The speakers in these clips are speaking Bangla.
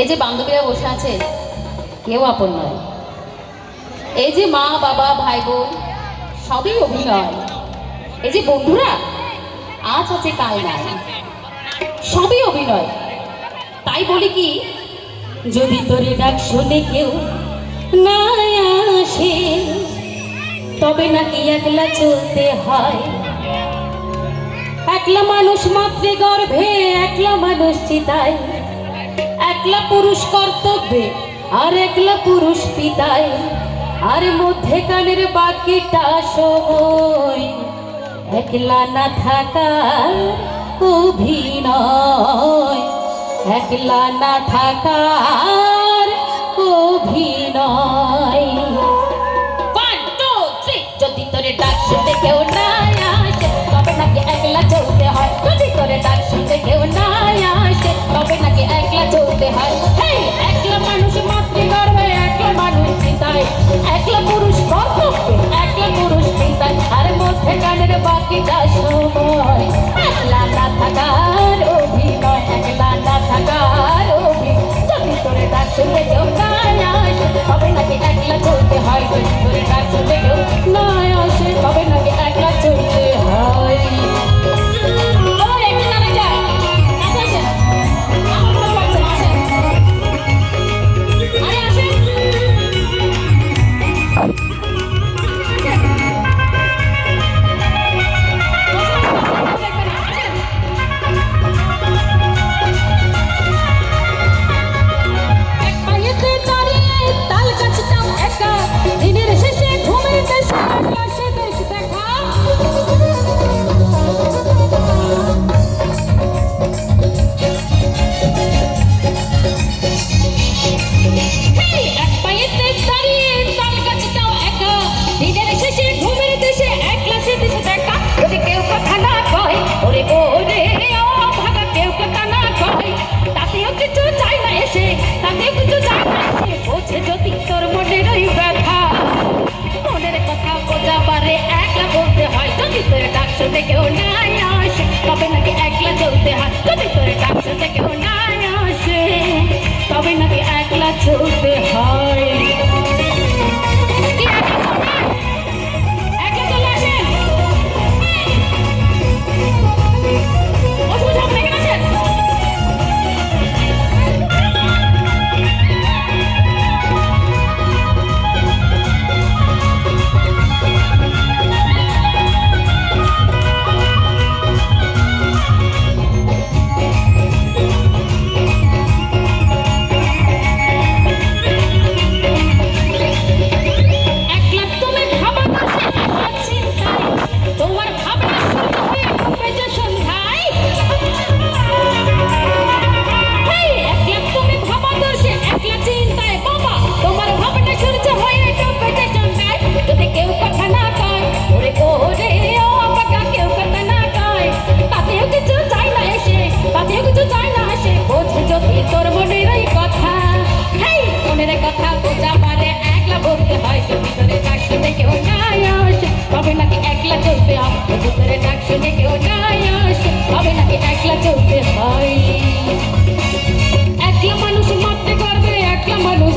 এই যে বান্ধবীরা বসে আছে, কেউ আপন নয়। এই যে মা, বাবা, ভাই, বোন, সবই অভিনয়। এই যে বন্ধুরা, আজ আছে কাল নাই। সবই অভিনয়। তাই বলি কি, যদি তোরে ডাক শুনে কেউ না আসে, তবে নাকি একলা চলতে হয়। একলা মানুষ মাতৃ গর্ভে একলা মানুষ চিতায়। একলা পুরুষ কর্তব্যে, আর একলা পুরুষ পিতায় আর মধ্যে কানের বাকিটা সময়, একলা না থাকার অভিনয়। একলা না থাকার অভিনয়।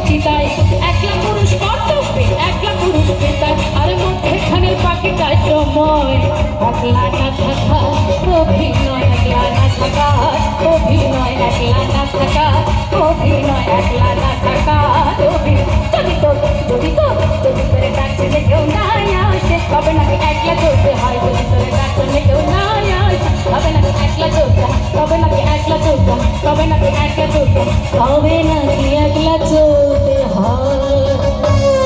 পিতায় পুরুষ কর্তব্যে, একলা পুরুষ পিতায়, আর মধ্যেখানের পাখিটায় সময় থাকা অভিনয়, একলা না থাকা অভিনয়, একলা না থাকা অভিনয়, একলা না থাকা চোখা তবে নাকি একলা চোখা তবে নাকি একলা চোখা তবে নাকি একলা চলতে হয়?